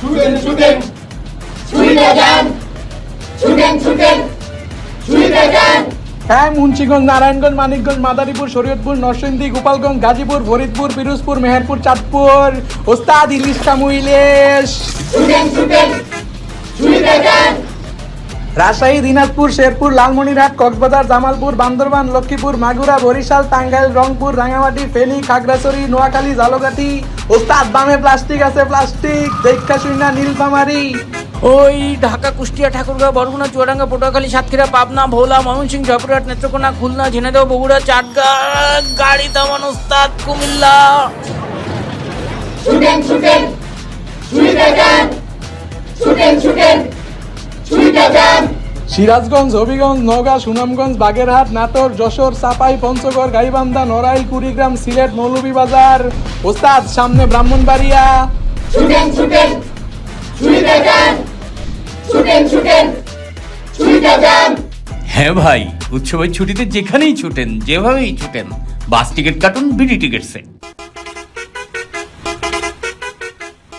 ছুটেন ছুটেন ছুটে যান। ছুটেন ছুটেন ছুটে যান। হ্যাঁ মুন্সিগঞ্জ নারায়ণগঞ্জ মানিকগঞ্জ মাদারীপুর শরীয়তপুর নরসিংদী গোপালগঞ্জ গাজীপুর ফরিদপুর পিরোজপুর মেহেরপুর চাঁদপুর। ওস্তাদ ইলিশ কামু ইলিশ ছুটেন ছুটেন ছুটে যান। রাজশাহী দিনাজপুর শেরপুর লালমনিরহাট কক্সবাজার জামালপুর বান্দরবান লক্ষ্মীপুর মাগুরা বরিশাল টাঙ্গাইল রংপুর রাঙামাটি ফেনী খাগড়াছড়ি নোয়াখালী ঝালকাঠি ওস্তাদ বামে প্লাস্টিক আছে প্লাস্টিক দেখা নীল নীলফামারি ওই ঢাকা কুষ্টিয়া ঠাকুরগাঁও বরগুনা চুয়াডাঙ্গা পটুয়াখালী সাতক্ষীরা পাবনা ভোলা ময়মনসিংহ জয়পুরহাট নেত্রকোনা খুলনা ঝিনাইদহ বগুড়া চাটগা গাড়ি দামান ওস্তাদ কুমিল্লা। শুটেন শুটেন শুটেন শুটেন যান সিরাজগঞ্জ হবিগঞ্জ নওগাঁ সুনামগঞ্জ বাগেরহাট নাটোর যশোর চাপাই পঞ্চগড় গাইবান্ধা নড়াইল কুড়িগ্রাম সিলেট মৌলভীবাজার ওস্তাদ সামনে ব্রাহ্মণবাড়িয়া। ছুটেন ছুটেন ছুটে যান ছুটেন ছুটেন ছুটে যান হ্যাঁ ভাই উৎসবের ছুটিতে যেখানেই ছুটেন যেভাবেই ছুটেন বাস টিকিট কাটুন বিডি টিকিটসে